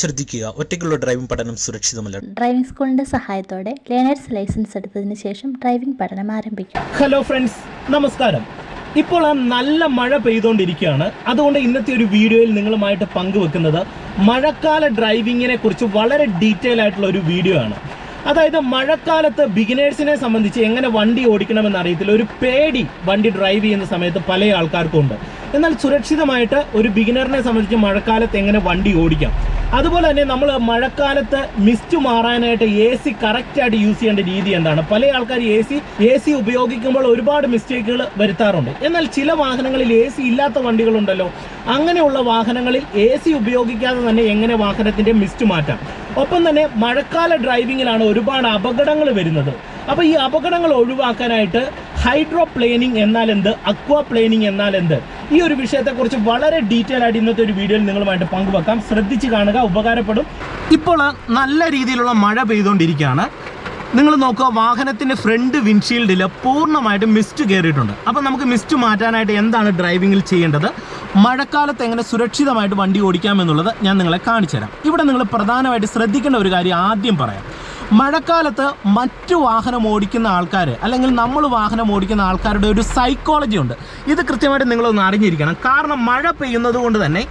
ശ്രദ്ധിക്കുക. ഒറ്റയ്ക്കുള്ള ഡ്രൈവിംഗ് പഠനം സുരക്ഷിതമല്ല. ഡ്രൈവിംഗ് സ്കൂളിന്റെ സഹായത്തോടെ ലേണേഴ്സ് ലൈസൻസ് എടുത്തതിന് ശേഷം ഡ്രൈവിംഗ് പഠനം ആരംഭിക്കും. ഹലോ ഫ്രണ്ട്സ് നമസ്കാരം. ഇപ്പോൾ ആ നല്ല മഴ പെയ്തുകൊണ്ടിരിക്കുകയാണ്. അതുകൊണ്ട് ഇന്നത്തെ ഒരു വീഡിയോയിൽ നിങ്ങളുമായിട്ട് പങ്കുവെക്കുന്നത് മഴക്കാല ഡ്രൈവിങ്ങിനെ കുറിച്ച് വളരെ ഡീറ്റെയിൽ ആയിട്ടുള്ള ഒരു വീഡിയോ ആണ്. അതായത് മഴക്കാലത്ത് ബിഗിനേഴ്സിനെ സംബന്ധിച്ച് എങ്ങനെ വണ്ടി ഓടിക്കണമെന്ന് അറിയത്തില്ല. ഒരു പേടി വണ്ടി ഡ്രൈവ് ചെയ്യുന്ന സമയത്ത് പല ആൾക്കാർക്കും ഉണ്ട്. എന്നാൽ സുരക്ഷിതമായിട്ട് ഒരു ബിഗിനറിനെ സംബന്ധിച്ച് മഴക്കാലത്ത് എങ്ങനെ വണ്ടി ഓടിക്കാം? അതുപോലെ തന്നെ നമ്മൾ മഴക്കാലത്ത് മിസ്റ്റ് മാറാനായിട്ട് എ സി കറക്റ്റായിട്ട് യൂസ് ചെയ്യേണ്ട രീതി എന്താണ്? പല ആൾക്കാർ എ സി എ സി ഉപയോഗിക്കുമ്പോൾ ഒരുപാട് മിസ്റ്റേക്കുകൾ വരുത്താറുണ്ട്. എന്നാൽ ചില വാഹനങ്ങളിൽ എ സി ഇല്ലാത്ത വണ്ടികളുണ്ടല്ലോ അങ്ങനെയുള്ള വാഹനങ്ങളിൽ എ സി ഉപയോഗിക്കാതെ തന്നെ എങ്ങനെ വാഹനത്തിന്റെ മിസ്റ്റ് മാറ്റാം? ഒപ്പം തന്നെ മഴക്കാല ഡ്രൈവിങ്ങിലാണ് ഒരുപാട് അപകടങ്ങൾ വരുന്നത്. അപ്പോൾ ഈ അപകടങ്ങൾ ഒഴിവാക്കാനായിട്ട് ഹൈഡ്രോ പ്ലേനിങ് എന്നാൽ എന്ത് അക്വാ പ്ലേനിങ് എന്നാൽ എന്ത് ഈ ഒരു വിഷയത്തെക്കുറിച്ച് വളരെ ഡീറ്റെയിൽ ആയിട്ട് ഇന്നത്തെ ഒരു വീഡിയോയിൽ നിങ്ങളുമായിട്ട് പങ്കുവെക്കാം. ശ്രദ്ധിച്ച് കാണുക ഉപകാരപ്പെടും. ഇപ്പോൾ നല്ല രീതിയിലുള്ള മഴ പെയ്തുകൊണ്ടിരിക്കുകയാണ്. നിങ്ങൾ നോക്കുക വാഹനത്തിന്റെ ഫ്രണ്ട് വിൻഷീൽഡിൽ പൂർണമായിട്ട് മിസ്റ്റ് കയറിയിട്ടുണ്ട്. അപ്പോൾ നമുക്ക് മിസ്റ്റ് മാറ്റാനായിട്ട് എന്താണ് ഡ്രൈവിങ്ങിൽ ചെയ്യേണ്ടത്? മഴക്കാലത്ത് എങ്ങനെ സുരക്ഷിതമായിട്ട് വണ്ടി ഓടിക്കാം എന്നുള്ളത് ഞാൻ നിങ്ങളെ കാണിച്ചു ഇവിടെ നിങ്ങൾ പ്രധാനമായിട്ട് ശ്രദ്ധിക്കേണ്ട ഒരു കാര്യം ആദ്യം പറയാം. മഴക്കാലത്ത് മറ്റു വാഹനം ഓടിക്കുന്ന ആൾക്കാർ അല്ലെങ്കിൽ നമ്മൾ വാഹനം ഓടിക്കുന്ന ആൾക്കാരുടെ ഒരു സൈക്കോളജി ഉണ്ട്. ഇത് കൃത്യമായിട്ട് നിങ്ങളൊന്ന് അറിഞ്ഞിരിക്കണം. കാരണം മഴ പെയ്യുന്നത് കൊണ്ട് തന്നെ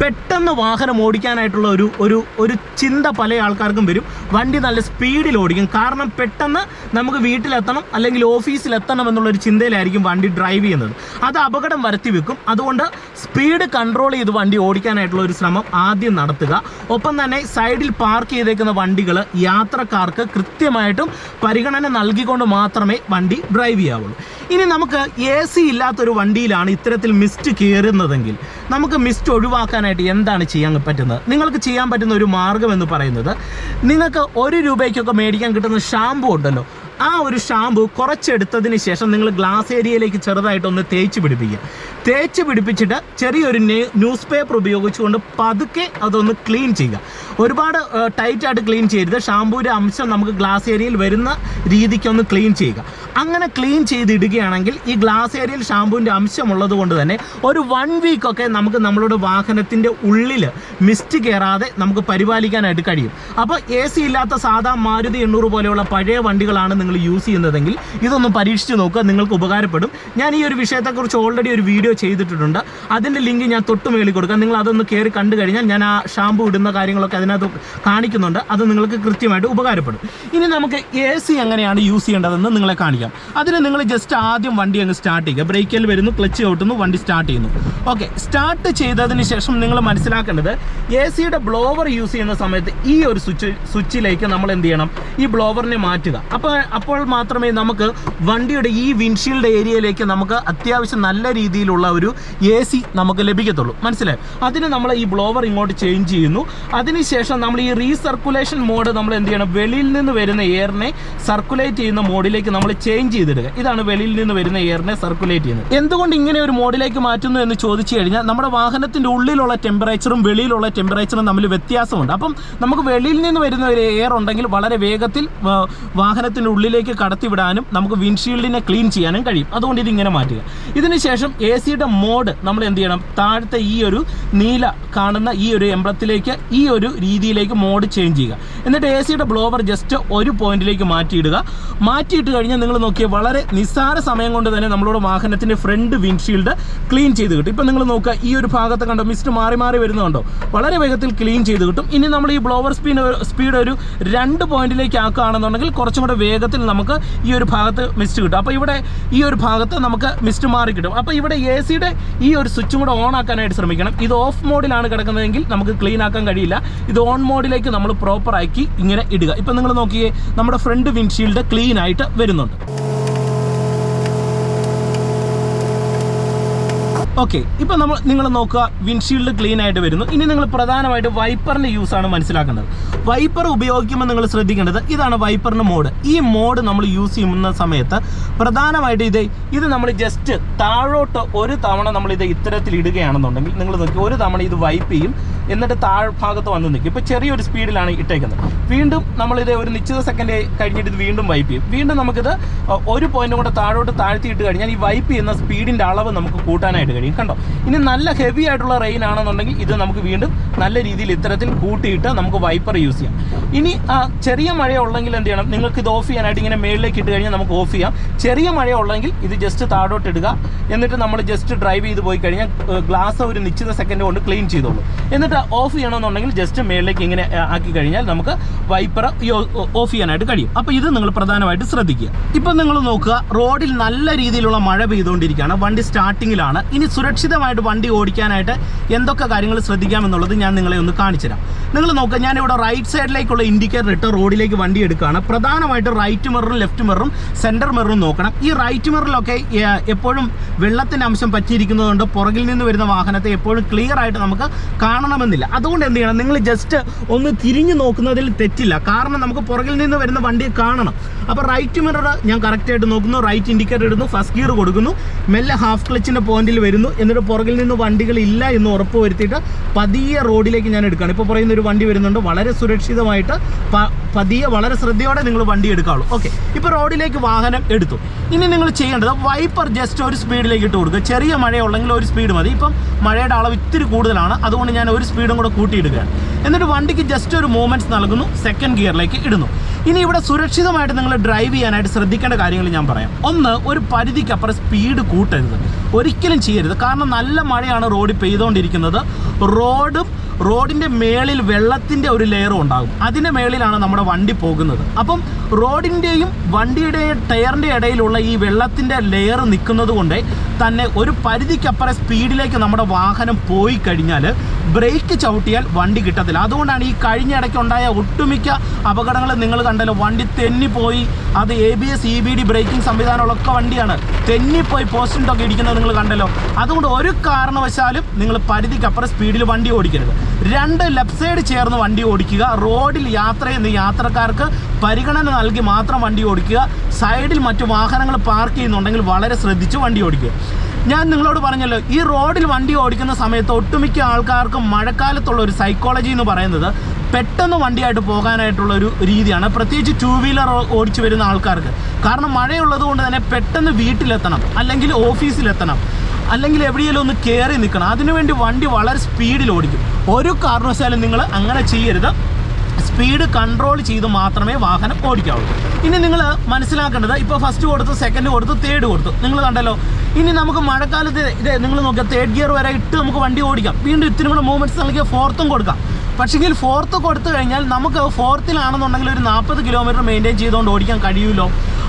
പെട്ടെന്ന് വാഹനം ഓടിക്കാനായിട്ടുള്ള ഒരു ഒരു ഒരു ചിന്ത പല ആൾക്കാർക്കും വരും. വണ്ടി നല്ല സ്പീഡിൽ ഓടിക്കും. കാരണം പെട്ടെന്ന് നമുക്ക് വീട്ടിലെത്തണം അല്ലെങ്കിൽ ഓഫീസിലെത്തണം എന്നുള്ളൊരു ചിന്തയിലായിരിക്കും വണ്ടി ഡ്രൈവ് ചെയ്യുന്നത്. അത് അപകടം വരുത്തി വെക്കും. അതുകൊണ്ട് സ്പീഡ് കൺട്രോൾ ചെയ്ത് വണ്ടി ഓടിക്കാനായിട്ടുള്ള ഒരു ശ്രമം ആദ്യം നടത്തുക. ഒപ്പം തന്നെ സൈഡിൽ പാർക്ക് ചെയ്തേക്കുന്ന വണ്ടികൾ യാത്രക്കാർക്ക് കൃത്യമായിട്ടും പരിഗണന നൽകിക്കൊണ്ട് മാത്രമേ വണ്ടി ഡ്രൈവ് ചെയ്യാവുള്ളൂ. ഇനി നമുക്ക് എ സി ഇല്ലാത്തൊരു വണ്ടിയിലാണ് ഇത്തരത്തിൽ മിസ്റ്റ് കയറുന്നതെങ്കിൽ നമുക്ക് മിസ്റ്റ് ഒഴിവാക്കാനായിട്ട് എന്താണ് ചെയ്യാൻ പറ്റുന്നത്? നിങ്ങൾക്ക് ചെയ്യാൻ പറ്റുന്ന ഒരു മാർഗം എന്ന് പറയുന്നത് നിങ്ങൾക്ക് ഒരു രൂപയ്ക്കൊക്കെ മേടിക്കാൻ കിട്ടുന്ന ഷാമ്പു ഉണ്ടല്ലോ. ആ ഒരു ഷാമ്പു കുറച്ചെടുത്തതിന് ശേഷം നിങ്ങൾ ഗ്ലാസ് ഏരിയയിലേക്ക് ചെറുതായിട്ടൊന്ന് തേച്ച് പിടിപ്പിക്കുക. തേച്ച് പിടിപ്പിച്ചിട്ട് ചെറിയൊരു ന്യൂസ് പേപ്പർ ഉപയോഗിച്ചുകൊണ്ട് പതുക്കെ അതൊന്ന് ക്ലീൻ ചെയ്യുക. ഒരുപാട് ടൈറ്റായിട്ട് ക്ലീൻ ചെയ്യരുത്. ഷാമ്പൂവിന്റെ അംശം നമുക്ക് ഗ്ലാസ് ഏരിയയിൽ വരുന്ന രീതിക്കൊന്ന് ക്ലീൻ ചെയ്യുക. അങ്ങനെ ക്ലീൻ ചെയ്തിടുകയാണെങ്കിൽ ഈ ഗ്ലാസ് ഏരിയയിൽ ഷാമ്പൂവിന്റെ അംശമുള്ളത് കൊണ്ട് തന്നെ ഒരു വൺ വീക്കൊക്കെ നമുക്ക് നമ്മളുടെ വാഹനത്തിന്റെ ഉള്ളിൽ മിസ്റ്റ് കയറാതെ നമുക്ക് പരിപാലിക്കാനായിട്ട് കഴിയും. അപ്പോൾ എ സി ഇല്ലാത്ത സാധാ മാരുതി എണ്ണൂറ് പോലെയുള്ള പഴയ വണ്ടികളാണ് നിങ്ങൾ യൂസ് ചെയ്യുന്നതെങ്കിൽ ഇതൊന്ന് പരീക്ഷിച്ച് നോക്കുക. നിങ്ങൾക്ക് ഉപകാരപ്പെടും. ഞാൻ ഈ ഒരു വിഷയത്തെക്കുറിച്ച് ഓൾറെഡി ഒരു വീഡിയോ ചെയ്തിട്ടുണ്ട് അതിന്റെ ലിങ്ക് ഞാൻ തൊട്ട് മേളിൽ കൊടുക്കാം. നിങ്ങൾ അതൊന്ന് കയറി കണ്ടു കഴിഞ്ഞാൽ ഞാൻ ആ ഷാമ്പു ഇടുന്ന കാര്യങ്ങളൊക്കെ അതിനകത്ത് കാണിക്കുന്നുണ്ട്. അത് നിങ്ങൾക്ക് കൃത്യമായിട്ട് ഉപകാരപ്പെടും. ഇനി നമുക്ക് എ സി എങ്ങനെയാണ് യൂസ് ചെയ്യേണ്ടതെന്ന് നിങ്ങളെ കാണിക്കാം. അതിന് നിങ്ങൾ ജസ്റ്റ് ആദ്യം വണ്ടി അങ്ങ് സ്റ്റാർട്ട് ചെയ്യുക. ബ്രേക്കിൽ വരുന്നു ക്ലച്ച് ഔട്ടുന്നു വണ്ടി സ്റ്റാർട്ട് ചെയ്യുന്നു. ഓക്കെ സ്റ്റാർട്ട് ചെയ്തതിന് ശേഷം നിങ്ങൾ മനസ്സിലാക്കേണ്ടത് എ സിയുടെ ബ്ലോവർ യൂസ് ചെയ്യുന്ന സമയത്ത് ഈ ഒരു സ്വിച്ച് സ്വിച്ചിലേക്ക് നമ്മൾ എന്ത് ചെയ്യണം? ഈ ബ്ലോവറിനെ മാറ്റുക. അപ്പോൾ അപ്പോൾ മാത്രമേ നമുക്ക് വണ്ടിയുടെ ഈ വിൻഷീൽഡ് ഏരിയയിലേക്ക് നമുക്ക് അത്യാവശ്യം നല്ല രീതിയിലുള്ള ഒരു എ സി നമുക്ക് ലഭിക്കത്തുള്ളൂ. മനസ്സിലായി? അതിന് നമ്മൾ ഈ ബ്ലോവർ ഇങ്ങോട്ട് ചേഞ്ച് ചെയ്യുന്നു. അതിനുശേഷം നമ്മൾ ഈ റീസർക്കുലേഷൻ മോഡ് നമ്മൾ എന്ത് ചെയ്യണം? വെളിയിൽ നിന്ന് വരുന്ന എയറിനെ സർക്കുലേറ്റ് ചെയ്യുന്ന മോഡിലേക്ക് നമ്മൾ ചേഞ്ച് ചെയ്തിടുക. ഇതാണ് വെളിയിൽ നിന്ന് വരുന്ന എയറിനെ സർക്കുലേറ്റ് ചെയ്യുന്നത്. എന്തുകൊണ്ട് ഇങ്ങനെ ഒരു മോഡിലേക്ക് മാറ്റുന്നു എന്ന് ചോദിച്ചു കഴിഞ്ഞാൽ നമ്മുടെ വാഹനത്തിന്റെ ഉള്ളിലുള്ള ടെമ്പറേച്ചറും വെളിയിലുള്ള ടെമ്പറേച്ചറും തമ്മിൽ വ്യത്യാസമുണ്ട്. അപ്പം നമുക്ക് വെളിയിൽ നിന്ന് വരുന്ന ഒരു എയർ ഉണ്ടെങ്കിൽ വളരെ വേഗത്തിൽ വാഹനത്തിന്റെ ഉള്ളിലേക്ക് കടത്തിവിടാനും നമുക്ക് വിൻഷീൽഡിനെ ക്ലീൻ ചെയ്യാനും കഴിയും. അതുകൊണ്ട് ഇതിങ്ങനെ മാറ്റുക. ഇതിനുശേഷം എ സിയുടെ മോഡ് നമ്മൾ എന്ത് ചെയ്യണം? താഴത്തെ ഈ ഒരു നീല കാണുന്ന ഈ ഒരു എംബ്ലത്തിലേക്ക് ഈ ഒരു രീതിയിലേക്ക് മോഡ് ചേഞ്ച് ചെയ്യുക. എന്നിട്ട് എ സിയുടെ ബ്ലോവർ ജസ്റ്റ് ഒരു പോയിന്റിലേക്ക് മാറ്റിയിടുക. മാറ്റിയിട്ട് കഴിഞ്ഞാൽ നിങ്ങൾ നോക്കിയാൽ വളരെ നിസ്സാര സമയം കൊണ്ട് തന്നെ നമ്മളോട് വാഹനത്തിന്റെ ഫ്രണ്ട് വിൻഡ്ഷീൽഡ് ക്ലീൻ ചെയ്ത് കിട്ടും. ഇപ്പം നിങ്ങൾ നോക്കുക ഈ ഒരു ഭാഗത്ത് കണ്ടോ മിസ്റ്റ് മാറി മാറി വരുന്നുണ്ടോ വളരെ വേഗത്തിൽ ക്ലീൻ ചെയ്ത് കിട്ടും. ഇനി നമ്മൾ ഈ ബ്ലോവർ സ്പീഡ് സ്പീഡ് ഒരു രണ്ട് പോയിന്റിലേക്ക് ആക്കുകയാണെന്നുണ്ടെങ്കിൽ കുറച്ചും കൂടെ വേഗത്തിൽ നമുക്ക് ഈ ഒരു ഭാഗത്ത് മിസ്റ്റ് കിട്ടും. അപ്പോൾ ഇവിടെ ഈ ഒരു ഭാഗത്ത് നമുക്ക് മിസ്റ്റ് മാറി കിട്ടും. അപ്പോൾ ഇവിടെ എ സിയുടെ ഈ ഒരു സ്വിച്ചും കൂടെ ഓൺ ആക്കാനായിട്ട് ശ്രമിക്കണം. ഇത് ഓഫ് മോഡിലാണ് കിടക്കുന്നതെങ്കിൽ നമുക്ക് ക്ലീൻ ആക്കാൻ കഴിയില്ല. ഇത് ഓൺ മോഡിലേക്ക് നമ്മൾ പ്രോപ്പർ ആക്കി ഇങ്ങനെ ഇടുക. ഇപ്പം നിങ്ങൾ നോക്കിയേ നമ്മുടെ ഫ്രണ്ട് വിൻഷീൽഡ് ക്ലീൻ ആയിട്ട് വരുന്നുണ്ട്. ഓക്കെ ഇപ്പം നമ്മൾ നിങ്ങൾ നോക്കുക വിൻഷീൽഡ് ക്ലീൻ ആയിട്ട് വരുന്നു. ഇനി നിങ്ങൾ പ്രധാനമായിട്ട് വൈപ്പറിന്റെ യൂസ് ആണ് മനസ്സിലാക്കേണ്ടത്. വൈപ്പർ ഉപയോഗിക്കുമ്പോൾ നിങ്ങൾ ശ്രദ്ധിക്കേണ്ടത് ഇതാണ് വൈപ്പറിന്റെ മോഡ്. ഈ മോഡ് നമ്മൾ യൂസ് ചെയ്യുന്ന സമയത്ത് പ്രധാനമായിട്ട് ഇത് ഇത് നമ്മൾ ജസ്റ്റ് താഴോട്ട് ഒരു തവണ നമ്മൾ ഇത് ഇത്തരത്തിൽ ഇടുകയാണെന്നുണ്ടെങ്കിൽ നിങ്ങൾ നോക്കി ഒരു തവണ ഇത് വൈപ്പ് ചെയ്യും. എന്നിട്ട് താഴ്ഭാഗത്ത് വന്ന് നിൽക്കും. ഇപ്പോൾ ചെറിയൊരു സ്പീഡിലാണ് ഇട്ടേക്കുന്നത്. വീണ്ടും നമ്മളിത് ഒരു നിശ്ചിത സെക്കൻഡ് കഴിഞ്ഞിട്ട് ഇത് വീണ്ടും വൈപ്പ് ചെയ്യും. വീണ്ടും നമുക്കിത് ഒരു പോയിന്റും കൂടെ താഴോട്ട് താഴ്ത്തിയിട്ട് കഴിഞ്ഞാൽ ഈ വൈപ്പ് ചെയ്യുന്ന സ്പീഡിന്റെ അളവ് നമുക്ക് കൂട്ടാനായിട്ട് കഴിയും. കണ്ടോ? ഇനി നല്ല ഹെവി ആയിട്ടുള്ള റെയിൻ ആണെന്നുണ്ടെങ്കിൽ ഇത് നമുക്ക് വീണ്ടും നല്ല രീതിയിൽ ഇത്തരത്തിൽ കൂട്ടിയിട്ട് നമുക്ക് വൈപ്പർ യൂസ് ചെയ്യാം. ഇനി ആ ചെറിയ മഴ ഉള്ളെങ്കിൽ എന്ത് ചെയ്യണം? നിങ്ങൾക്ക് ഇത് ഓഫ് ചെയ്യാനായിട്ട് ഇങ്ങനെ മേളിലേക്ക് ഇട്ട് കഴിഞ്ഞാൽ നമുക്ക് ഓഫ് ചെയ്യാം. ചെറിയ മഴ ഉള്ളെങ്കിൽ ഇത് ജസ്റ്റ് താഴോട്ട് ഇടുക. എന്നിട്ട് നമ്മൾ ജസ്റ്റ് ഡ്രൈവ് ചെയ്ത് പോയി കഴിഞ്ഞാൽ ഗ്ലാസ് ഒരു നിശ്ചിത സെക്കൻഡ് കൊണ്ട് ക്ലീൻ ചെയ്തോളൂ. എന്നിട്ട് ഓഫ് ചെയ്യണമെന്നുണ്ടെങ്കിൽ ജസ്റ്റ് മേളിലേക്ക് ഇങ്ങനെ ആക്കി കഴിഞ്ഞാൽ നമുക്ക് വൈപ്പർ ഓഫ് ചെയ്യാനായിട്ട് കഴിയും. അപ്പോൾ ഇത് നിങ്ങൾ പ്രധാനമായിട്ട് ശ്രദ്ധിക്കുക. ഇപ്പം നിങ്ങൾ നോക്കുക റോഡിൽ നല്ല രീതിയിലുള്ള മഴ പെയ്തുകൊണ്ടിരിക്കുകയാണ്. വണ്ടി സ്റ്റാർട്ടിങ്ങിലാണ് ഇനി സുരക്ഷിതമായിട്ട് വണ്ടി ഓടിക്കാനായിട്ട് എന്തൊക്കെ കാര്യങ്ങൾ ശ്രദ്ധിക്കാമെന്നുള്ളത് ഞാൻ നിങ്ങളെ ഒന്ന് കാണിച്ചുതരാം. നിങ്ങൾ നോക്കുക ഞാനിവിടെ റൈറ്റ് സൈഡിലേക്കുള്ള ഇൻഡിക്കേറ്റർ ഇട്ട് റോഡിലേക്ക് വണ്ടി എടുക്കുകയാണ്. പ്രധാനമായിട്ട് റൈറ്റ് മിററും ലെഫ്റ്റ് മിററും സെന്റർ മിററും നോക്കണം. ഈ റൈറ്റ് മിററിലൊക്കെ എപ്പോഴും വെള്ളത്തിന്റെ അംശം പറ്റിയിരിക്കുന്നതുകൊണ്ട് പുറകിൽ നിന്ന് വരുന്ന വാഹനത്തെ എപ്പോഴും ക്ലിയർ ആയിട്ട് നമുക്ക് കാണണമെന്നില്ല. അതുകൊണ്ട് എന്ത് ചെയ്യണം? നിങ്ങൾ ജസ്റ്റ് ഒന്ന് തിരിഞ്ഞു നോക്കുന്നതിൽ തെറ്റില്ല. കാരണം നമുക്ക് പുറകിൽ നിന്ന് വരുന്ന വണ്ടി കാണണം. അപ്പോൾ റൈറ്റ് മിറർ ഞാൻ കറക്റ്റായിട്ട് നോക്കുന്നു റൈറ്റ് ഇൻഡിക്കേറ്റർ ഇടുന്നു ഫസ്റ്റ് ഗിയർ കൊടുക്കുന്നു മെല്ലെ ഹാഫ് ക്ലച്ചിന്റെ പോയിന്റിൽ വരുന്നു. എന്നിട്ട് പുറകിൽ നിന്ന് വണ്ടികൾ ഇല്ല എന്ന് ഉറപ്പ് വരുത്തിയിട്ട് പതിയെ റോഡിലേക്ക് ഞാൻ എടുക്കുകയാണ്. ഇപ്പോൾ പറയുന്ന ഒരു വണ്ടി വരുന്നുണ്ട്. വളരെ സുരക്ഷിതമായിട്ട് പതിയെ വളരെ ശ്രദ്ധയോടെ നിങ്ങൾ വണ്ടി എടുക്കാവുള്ളൂ. ഓക്കെ ഇപ്പോൾ റോഡിലേക്ക് വാഹനം എടുത്തു. ഇനി നിങ്ങൾ ചെയ്യേണ്ടത് വൈപ്പർ ജസ്റ്റ് ഒരു സ്പീഡിലേക്ക് ഇട്ട് കൊടുക്കുക. ചെറിയ മഴയുള്ളെങ്കിൽ ഒരു സ്പീഡ് മതി. ഇപ്പം മഴയുടെ അളവ് ഇത്തിരി കൂടുതലാണ്. അതുകൊണ്ട് ഞാൻ ഒരു സ്പീഡും കൂടെ കൂട്ടിയിടുകയാണ്. എന്നിട്ട് വണ്ടിക്ക് ജസ്റ്റ് ഒരു മൂവ്മെന്റ്സ് നൽകുന്നു സെക്കൻഡ് ഗിയറിലേക്ക് ഇടുന്നു. ഇനി ഇവിടെ സുരക്ഷിതമായിട്ട് നിങ്ങൾ ഡ്രൈവ് ചെയ്യാനായിട്ട് ശ്രദ്ധിക്കേണ്ട കാര്യങ്ങൾ ഞാൻ പറയാം. ഒന്ന് ഒരു പരിധിക്കപ്പുറം സ്പീഡ് കൂട്ടരുത്. ഒരിക്കലും ചെയ്യരുത്. കാരണം നല്ല മഴയാണ് റോഡിൽ പെയ്തുകൊണ്ടിരിക്കുന്നത്. റോഡും റോഡിന്റെ മേളിൽ വെള്ളത്തിന്റെ ഒരു ലെയറും ഉണ്ടാകും. അതിന്റെ മേളിലാണ് നമ്മുടെ വണ്ടി പോകുന്നത്. അപ്പം റോഡിന്റെയും വണ്ടിയുടെയും ടയറിന്റെ ഇടയിലുള്ള ഈ വെള്ളത്തിന്റെ ലെയർ നിൽക്കുന്നത് കൊണ്ട് തന്നെ ഒരു പരിധിക്കപ്പുറം സ്പീഡിലേക്ക് നമ്മുടെ വാഹനം പോയി കഴിഞ്ഞാൽ ബ്രേക്ക് ചവിട്ടിയാൽ വണ്ടി കിട്ടത്തില്ല. അതുകൊണ്ടാണ് ഈ കഴിഞ്ഞ ഇടയ്ക്ക് ഉണ്ടായ ഒട്ടുമിക്ക അപകടങ്ങൾ നിങ്ങൾ കണ്ടല്ലോ. വണ്ടി തെന്നിപ്പോയി. അത് A B S E B D braking സംവിധാനമുള്ളൊക്കെ വണ്ടിയാണ്. തെന്നിപ്പോയി പോസ്റ്റിന്റൊക്കെ ഇടിക്കുന്നത് നിങ്ങൾ കണ്ടല്ലോ. അതുകൊണ്ട് ഒരു കാരണവശാലും നിങ്ങൾ പരിധിക്കപ്പുറം സ്പീഡിൽ വണ്ടി ഓടിക്കരുത്. രണ്ട് ലെഫ്റ്റ് സൈഡ് ചേർന്ന് വണ്ടി ഓടിക്കുക. റോഡിൽ യാത്ര ചെയ്യുന്ന യാത്രക്കാർക്ക് പരിഗണന നൽകി മാത്രം വണ്ടി ഓടിക്കുക. സൈഡിൽ മറ്റു വാഹനങ്ങൾ പാർക്ക് ചെയ്യുന്നുണ്ടെങ്കിൽ വളരെ ശ്രദ്ധിച്ച് വണ്ടി ഓടിക്കുക. ഞാൻ നിങ്ങളോട് പറഞ്ഞല്ലോ ഈ റോഡിൽ വണ്ടി ഓടിക്കുന്ന സമയത്ത് ഒട്ടുമിക്ക ആൾക്കാർക്കും മഴക്കാലത്തുള്ള ഒരു സൈക്കോളജി എന്ന് പറയുന്നത് പെട്ടെന്ന് വണ്ടിയായിട്ട് പോകാനായിട്ടുള്ള ഒരു രീതിയാണ്. പ്രത്യേകിച്ച് ടൂ വീലർ ഓടിച്ചു വരുന്ന ആൾക്കാർക്ക്. കാരണം മഴയുള്ളത് കൊണ്ട് തന്നെ പെട്ടെന്ന് വീട്ടിലെത്തണം അല്ലെങ്കിൽ ഓഫീസിലെത്തണം അല്ലെങ്കിൽ എവിടെയെങ്കിലും ഒന്ന് കയറി നിൽക്കണം. അതിനുവേണ്ടി വണ്ടി വളരെ സ്പീഡിൽ ഓടിക്കും. ഒരു കാരണവശാലും നിങ്ങൾ അങ്ങനെ ചെയ്യരുത്. സ്പീഡ് കൺട്രോൾ ചെയ്ത് മാത്രമേ വാഹനം ഓടിക്കാവുള്ളൂ. ഇനി നിങ്ങൾ മനസ്സിലാക്കേണ്ടത് ഇപ്പോൾ ഫസ്റ്റ് കൊടുത്തു സെക്കൻഡ് കൊടുത്തു തേർഡ് കൊടുത്തു. നിങ്ങൾ കണ്ടല്ലോ ഇനി നമുക്ക് മഴക്കാലത്ത് ഇത് നിങ്ങൾ നോക്കുക തേർഡ് ഗിയർ വരെ ഇട്ട് നമുക്ക് വണ്ടി ഓടിക്കാം. വീണ്ടും ഇത്തിരി കൂടെ മൂവ്മെന്റ്സ് നൽകിയ ഫോർത്തും കൊടുക്കാം. പക്ഷെങ്കിൽ ഫോർത്ത് കൊടുത്തു കഴിഞ്ഞാൽ നമുക്ക് ഫോർത്തിലാണെന്നുണ്ടെങ്കിൽ ഒരു നാൽപ്പത് കിലോമീറ്റർ മെയിന്റെയിൻ ചെയ്തുകൊണ്ട് ഓടിക്കാൻ കഴിയുമല്ലോ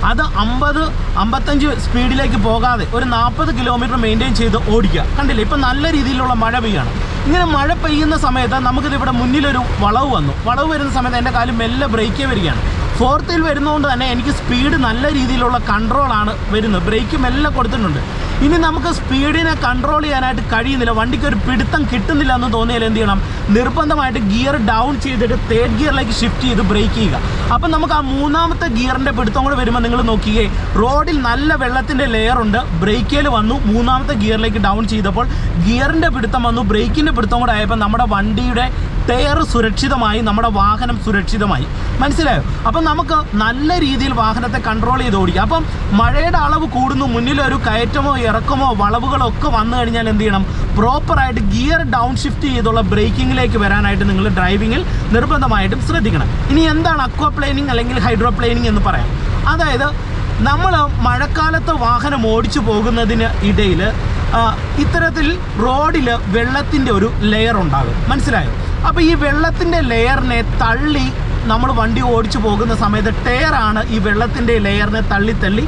അത് അമ്പത് അമ്പത്തഞ്ച് സ്പീഡിലേക്ക് പോകാതെ ഒരു നാൽപ്പത് കിലോമീറ്റർ മെയിന്റെയിൻ ചെയ്ത് ഓടിക്കുക. കണ്ടില്ലേ? ഇപ്പം നല്ല രീതിയിലുള്ള മഴ പെയ്യാണ്. ഇങ്ങനെ മഴ പെയ്യുന്ന സമയത്ത് നമുക്കിത് ഇവിടെ മുന്നിലൊരു വളവ് വന്നു. വളവ് വരുന്ന സമയത്ത് എന്റെ കാലിൽ മെല്ലെ ബ്രേക്കേ വരികയാണ്. ഫോർത്തിൽ വരുന്നതുകൊണ്ട് തന്നെ എനിക്ക് സ്പീഡ് നല്ല രീതിയിലുള്ള കൺട്രോളാണ് വരുന്നത്. ബ്രേക്കും എല്ലാം കൊടുത്തിട്ടുണ്ട്. ഇനി നമുക്ക് സ്പീഡിനെ കൺട്രോൾ ചെയ്യാനായിട്ട് കഴിയുന്നില്ല. വണ്ടിക്ക് ഒരു പിടുത്തം കിട്ടുന്നില്ല എന്ന് തോന്നിയാൽ എന്ത് ചെയ്യണം? നിർബന്ധമായിട്ട് ഗിയർ ഡൗൺ ചെയ്തിട്ട് തേർഡ് ഗിയറിലേക്ക് ഷിഫ്റ്റ് ചെയ്ത് ബ്രേക്ക് ചെയ്യുക. അപ്പം നമുക്ക് ആ മൂന്നാമത്തെ ഗിയറിന്റെ പിടുത്തം കൂടെ വരുമ്പോൾ നിങ്ങൾ നോക്കിയേ റോഡിൽ നല്ല വെള്ളത്തിന്റെ ലെയർ ഉണ്ട്. ബ്രേക്കിൽ വന്നു. മൂന്നാമത്തെ ഗിയറിലേക്ക് ഡൗൺ ചെയ്തപ്പോൾ ഗിയറിന്റെ പിടുത്തം വന്നു. ബ്രേക്കിന്റെ പിടുത്തം കൂടെ ആയപ്പോൾ നമ്മുടെ വണ്ടിയുടെ ടയർ സുരക്ഷിതമായി നമ്മുടെ വാഹനം സുരക്ഷിതമായി. മനസ്സിലായോ? അപ്പം നമുക്ക് നല്ല രീതിയിൽ വാഹനത്തെ കൺട്രോൾ ചെയ്ത് ഓടിക്കാം. അപ്പം മഴയുടെ അളവ് കൂടുന്നു. മുന്നിലൊരു കയറ്റമോ ഇറക്കമോ വളവുകളോ ഒക്കെ വന്നു കഴിഞ്ഞാൽ എന്ത് ചെയ്യണം? പ്രോപ്പറായിട്ട് ഗിയർ ഡൗൺ ഷിഫ്റ്റ് ചെയ്തുള്ള ബ്രേക്കിങ്ങിലേക്ക് വരാനായിട്ട് നിങ്ങൾ ഡ്രൈവിങ്ങിൽ നിർബന്ധമായിട്ടും ശ്രദ്ധിക്കണം. ഇനി എന്താണ് അക്വാ പ്ലെയിനിങ് അല്ലെങ്കിൽ ഹൈഡ്രോ പ്ലെയിനിങ് എന്ന് പറയാം? അതായത് നമ്മൾ മഴക്കാലത്ത് വാഹനം ഓടിച്ചു പോകുന്നതിന് ഇടയിൽ ഇത്തരത്തിൽ റോഡിൽ വെള്ളത്തിന്റെ ഒരു ലെയർ ഉണ്ടാകും. മനസ്സിലായോ? അപ്പോൾ ഈ വെള്ളത്തിന്റെ ലെയറിനെ തള്ളി നമ്മൾ വണ്ടി ഓടിച്ചു പോകുന്ന സമയത്ത് ടയറാണ് ഈ വെള്ളത്തിന്റെ ലെയറിനെ തള്ളി തള്ളി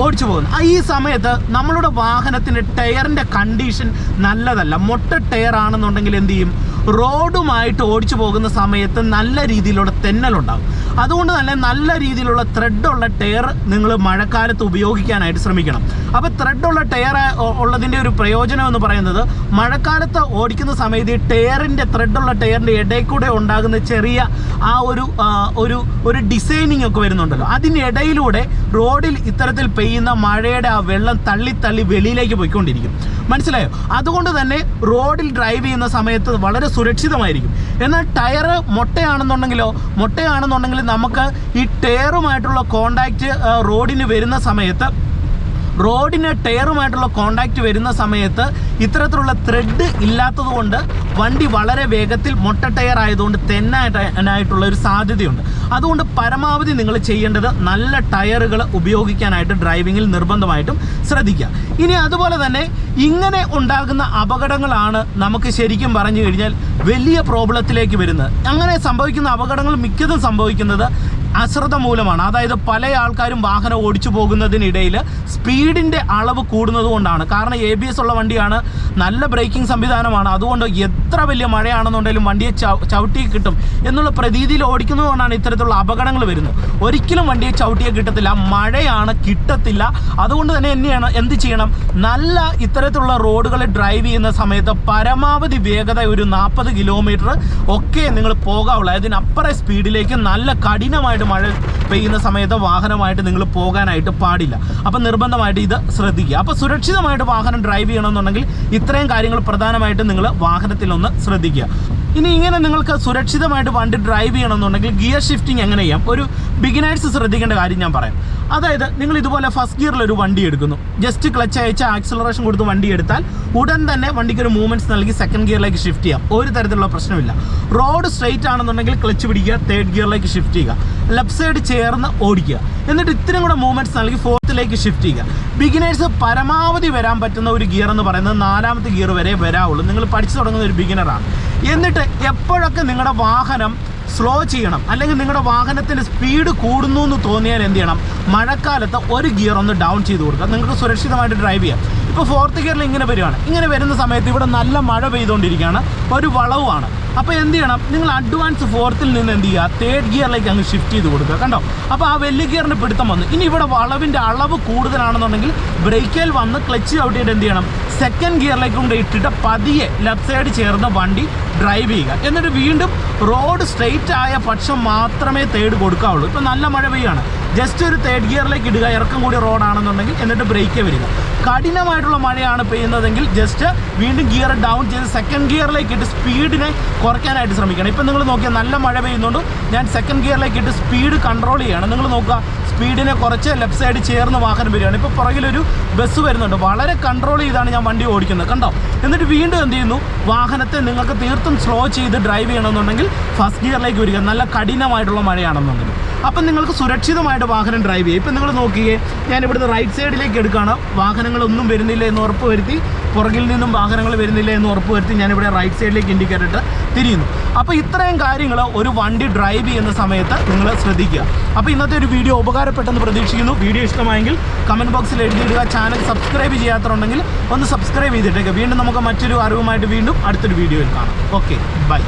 ഓടിച്ചു പോകുന്നത് ആ ഈ സമയത്ത് നമ്മളുടെ വാഹനത്തിന്റെ ടയറിന്റെ കണ്ടീഷൻ നല്ലതല്ല. മൊട്ട ടയർ ആണെന്നുണ്ടെങ്കിൽ എന്ത് ചെയ്യും? റോഡുമായിട്ട് ഓടിച്ചു പോകുന്ന സമയത്ത് നല്ല രീതിയിലുള്ള തെന്നലുണ്ടാകും. അതുകൊണ്ട് തന്നെ നല്ല രീതിയിലുള്ള ത്രെഡുള്ള ടയർ നിങ്ങൾ മഴക്കാലത്ത് ഉപയോഗിക്കാനായിട്ട് ശ്രമിക്കണം. അപ്പോൾ ത്രെഡുള്ള ടയർ ഉള്ളതിന്റെ ഒരു പ്രയോജനം എന്ന് പറയുന്നത് മഴക്കാലത്ത് ഓടിക്കുന്ന സമയത്ത് ഈ ടയറിന്റെ ത്രെഡുള്ള ടയറിന്റെ ഇടയിൽ കൂടെ ഉണ്ടാകുന്ന ചെറിയ ആ ഒരു ഒരു ഒരു ഡിസൈനിങ് ഒക്കെ വരുന്നുണ്ടല്ലോ. അതിനിടയിലൂടെ റോഡിൽ ഇത്തരത്തിൽ പെയ്യുന്ന മഴയുടെ ആ വെള്ളം തള്ളി തള്ളി വെളിയിലേക്ക് പോയിക്കൊണ്ടിരിക്കും. മനസ്സിലായോ? അതുകൊണ്ട് തന്നെ റോഡിൽ ഡ്രൈവ് ചെയ്യുന്ന സമയത്ത് വളരെ സുരക്ഷിതമായിരിക്കും. എന്നാൽ ടയർ മുട്ടയാണെന്നുണ്ടെങ്കിലോ മുട്ടയാണെന്നുണ്ടെങ്കിൽ നമുക്ക് ഈ ടയറുമായിട്ടുള്ള കോണ്ടാക്റ്റ് റോഡിന് വരുന്ന സമയത്ത് റോഡിന് ടയറുമായിട്ടുള്ള കോണ്ടാക്റ്റ് വരുന്ന സമയത്ത് ഇത്തരത്തിലുള്ള ത്രെഡ് ഇല്ലാത്തത് കൊണ്ട് വണ്ടി വളരെ വേഗത്തിൽ മൊട്ട ടയർ ആയതുകൊണ്ട് തെന്നായിട്ടായിട്ടുള്ള ഒരു സാധ്യതയുണ്ട്. അതുകൊണ്ട് പരമാവധി നിങ്ങൾ ചെയ്യേണ്ടത് നല്ല ടയറുകൾ ഉപയോഗിക്കാനായിട്ട് ഡ്രൈവിങ്ങിൽ നിർബന്ധമായിട്ടും ശ്രദ്ധിക്കുക. ഇനി അതുപോലെ തന്നെ ഇങ്ങനെ ഉണ്ടാകുന്ന അപകടങ്ങളാണ് നമുക്ക് ശരിക്കും പറഞ്ഞു കഴിഞ്ഞാൽ വലിയ പ്രോബ്ലത്തിലേക്ക് വരുന്നത്. അങ്ങനെ സംഭവിക്കുന്ന അപകടങ്ങൾ മിക്കതും സംഭവിക്കുന്നത് അശ്രദ്ധ മൂലമാണ്. അതായത് പല ആൾക്കാരും വാഹനം ഓടിച്ചു പോകുന്നതിനിടയിൽ സ്പീഡിന്റെ അളവ് കൂടുന്നത് കൊണ്ടാണ്. കാരണം എ ബി എസ് ഉള്ള വണ്ടിയാണ് നല്ല ബ്രേക്കിംഗ് സംവിധാനമാണ്. അതുകൊണ്ട് എത്ര വലിയ മഴയാണെന്നുണ്ടെങ്കിലും വണ്ടിയെ ചവ- ചവിട്ടി കിട്ടും എന്നുള്ള പ്രതീതിയിൽ ഓടിക്കുന്നത് കൊണ്ടാണ് ഇത്തരത്തിലുള്ള അപകടങ്ങൾ വരുന്നത്. ഒരിക്കലും വണ്ടിയെ ചവിട്ടിയെ കിട്ടത്തില്ല. മഴയാണ് കിട്ടത്തില്ല. അതുകൊണ്ട് തന്നെ എന്നെയാണ് എന്ത് ചെയ്യണം? നല്ല ഇത്തരത്തിലുള്ള റോഡുകൾ ഡ്രൈവ് ചെയ്യുന്ന സമയത്ത് പരമാവധി വേഗത ഒരു നാൽപ്പത് കിലോമീറ്റർ ഒക്കെ നിങ്ങൾ പോകാവുള്ളൂ. അതിനപ്പുറം സ്പീഡിലേക്ക് നല്ല കഠിനമായിട്ട് മഴ പെയ്യുന്ന സമയത്ത് വാഹനമായിട്ട് നിങ്ങൾ പോകാനായിട്ട് പാടില്ല. അപ്പം നിർബന്ധമായിട്ട് ഇത് ശ്രദ്ധിക്കുക. അപ്പോൾ സുരക്ഷിതമായിട്ട് വാഹനം ഡ്രൈവ് ചെയ്യണമെന്നുണ്ടെങ്കിൽ ഇത്രയും കാര്യങ്ങൾ പ്രധാനമായിട്ടും നിങ്ങൾ വാഹനത്തിലൊന്ന് ശ്രദ്ധിക്കുക. ഇനി ഇങ്ങനെ നിങ്ങൾക്ക് സുരക്ഷിതമായിട്ട് വണ്ടി ഡ്രൈവ് ചെയ്യണമെന്നുണ്ടെങ്കിൽ ഗിയർ ഷിഫ്റ്റിംഗ് എങ്ങനെ ചെയ്യാം? ഒരു ബിഗിനേഴ്സ് ശ്രദ്ധിക്കേണ്ട കാര്യം ഞാൻ പറയാം. അതായത് നിങ്ങൾ ഇതുപോലെ ഫസ്റ്റ് ഗിയറിൽ ഒരു വണ്ടി എടുക്കുന്നു. ജസ്റ്റ് ക്ലച്ച് അയച്ച് ആക്സിലറേഷൻ കൊടുത്ത് വണ്ടി എടുത്താൽ ഉടൻ തന്നെ വണ്ടിക്ക് ഒരു മൂവ്മെന്റ്സ് നൽകി സെക്കൻഡ് ഗിയറിലേക്ക് ഷിഫ്റ്റ് ചെയ്യാം. ഒരു തരത്തിലുള്ള പ്രശ്നമില്ല. റോഡ് സ്ട്രെയിറ്റ് ആണെന്നുണ്ടെങ്കിൽ ക്ലച്ച് പിടിക്കുക തേർഡ് ഗിയറിലേക്ക് ഷിഫ്റ്റ് ചെയ്യുക. ലെഫ്റ്റ് സൈഡ് ചേർന്ന് ഓടിക്കുക. എന്നിട്ട് ഇത്രയും കൂടെ മൂവ്മെന്റ്സ് നൽകി ഫോർത്തിലേക്ക് ഷിഫ്റ്റ് ചെയ്യുക. ബിഗിനേഴ്സ് പരമാവധി വരാൻ പറ്റുന്ന ഒരു ഗിയർ എന്ന് പറയുന്നത് നാലാമത്തെ ഗിയർ വരെ വരാവുള്ളൂ. നിങ്ങൾ പഠിച്ചു തുടങ്ങുന്ന ഒരു ബിഗിനറാണ് എന്നിട്ട് എപ്പോഴൊക്കെ നിങ്ങളുടെ വാഹനം സ്ലോ ചെയ്യണം. അല്ലെങ്കിൽ നിങ്ങളുടെ വാഹനത്തിന്റെ സ്പീഡ് കൂടുന്നു എന്ന് തോന്നിയാൽ എന്ത് ചെയ്യണം? മഴക്കാലത്ത് ഒരു ഗിയർ ഒന്ന് ഡൗൺ ചെയ്ത് കൊടുക്കുക. നിങ്ങൾക്ക് സുരക്ഷിതമായിട്ട് ഡ്രൈവ് ചെയ്യാം. ഇപ്പോൾ ഫോർത്ത് ഗിയറിൽ ഇങ്ങനെ വരികയാണ്. ഇങ്ങനെ വരുന്ന സമയത്ത് ഇവിടെ നല്ല മഴ പെയ്തുകൊണ്ടിരിക്കുകയാണ്. ഒരു വളവുമാണ്. അപ്പോൾ എന്ത് ചെയ്യണം? നിങ്ങൾ അഡ്വാൻസ് ഫോർത്തിൽ നിന്ന് എന്ത് ചെയ്യുക? തേർഡ് ഗിയറിലേക്ക് അങ്ങ് ഷിഫ്റ്റ് ചെയ്ത് കൊടുക്കുക. കണ്ടോ? അപ്പോൾ ആ വലിയ ഗിയറിന് പിടുത്തം വന്നു. ഇനി ഇവിടെ വളവിന്റെ അളവ് കൂടുതലാണെന്നുണ്ടെങ്കിൽ ബ്രേക്കിൽ വന്ന് ക്ലച്ച് ചവിട്ടിയിട്ട് എന്ത് ചെയ്യണം? സെക്കൻഡ് ഗിയറിലേക്ക് കൊണ്ട് ഇട്ടിട്ട് പതിയെ ലെഫ്റ്റ് സൈഡ് ചേർന്ന വണ്ടി ഡ്രൈവ് ചെയ്യുക. എന്നിട്ട് വീണ്ടും റോഡ് സ്ട്രെയിറ്റ് ആയ പക്ഷം മാത്രമേ തേർഡ് കൊടുക്കാവുള്ളൂ. ഇപ്പോൾ നല്ല മഴ പെയ്യാണ്. ജസ്റ്റ് ഒരു തേർഡ് ഗിയറിലേക്ക് ഇടുക ഇറക്കം കൂടി റോഡാണെന്നുണ്ടെങ്കിൽ എന്നിട്ട് ബ്രേക്ക് വരിക. കഠിനമായിട്ടുള്ള മഴയാണ് പെയ്യുന്നതെങ്കിൽ ജസ്റ്റ് വീണ്ടും ഗിയർ ഡൗൺ ചെയ്ത് സെക്കൻഡ് ഗിയറിലേക്ക് ഇട്ട് സ്പീഡിനെ കുറയ്ക്കാനായിട്ട് ശ്രമിക്കണം. ഇപ്പം നിങ്ങൾ നോക്കിയാൽ നല്ല മഴ പെയ്യുന്നുണ്ട്. ഞാൻ സെക്കൻഡ് ഗിയറിലേക്ക് ഇട്ട് സ്പീഡ് കൺട്രോൾ ചെയ്യുകയാണ് നിങ്ങൾ നോക്കുക സ്പീഡിനെ കുറച്ച് ലെഫ്റ്റ് സൈഡ് ചേർന്ന് വാഹനം വരികയാണ്. ഇപ്പോൾ പുറകിലൊരു ബസ് വരുന്നുണ്ട്. വളരെ കൺട്രോൾ ചെയ്താണ് ഞാൻ വണ്ടി ഓടിക്കുന്നത്. കണ്ടോ? എന്നിട്ട് വീണ്ടും എന്ത് ചെയ്യുന്നു? വാഹനത്തെ നിങ്ങൾക്ക് തീർത്തും സ്ലോ ചെയ്ത് ഡ്രൈവ് ചെയ്യണമെന്നുണ്ടെങ്കിൽ ഫസ്റ്റ് ഗിയറിലേക്ക് വരിക. നല്ല കഠിനമായിട്ടുള്ള മഴയാണെന്നുണ്ടെങ്കിൽ. അപ്പം നിങ്ങൾക്ക് സുരക്ഷിതമായിട്ട് വാഹനം ഡ്രൈവ് ചെയ്യും. ഇപ്പം നിങ്ങൾ നോക്കിയേ ഞാൻ ഇവിടുന്ന് റൈറ്റ് സൈഡിലേക്ക് എടുക്കുകയാണ് വാഹനങ്ങളൊന്നും വരുന്നില്ല എന്ന് ഉറപ്പ് വരുത്തി പുറകിൽ നിന്നും വാഹനങ്ങൾ വരുന്നില്ല എന്ന് ഉറപ്പ് വരുത്തി ഞാനിവിടെ റൈറ്റ് സൈഡിലേക്ക് ഇൻഡിക്കേറ്റർ ഇട്ട് തിരിയുന്നു. അപ്പോൾ ഇത്രയും കാര്യങ്ങൾ ഒരു വണ്ടി ഡ്രൈവ് ചെയ്യുന്ന സമയത്ത് നിങ്ങൾ ശ്രദ്ധിക്കുക. അപ്പോൾ ഇന്നത്തെ ഒരു വീഡിയോ ഉപകാരപ്പെട്ടെന്ന് പ്രതീക്ഷിക്കുന്നു. വീഡിയോ ഇഷ്ടമായെങ്കിൽ കമന്റ് ബോക്സിൽ എഴുതിയിടുക. ചാനൽ സബ്സ്ക്രൈബ് ചെയ്യാത്തതുണ്ടെങ്കിൽ ഒന്ന് സബ്സ്ക്രൈബ് ചെയ്തിട്ടേക്ക്. വീണ്ടും നമുക്ക് മറ്റൊരു അറിവുമായിട്ട് വീണ്ടും അടുത്തൊരു വീഡിയോയിൽ കാണാം. Okay bye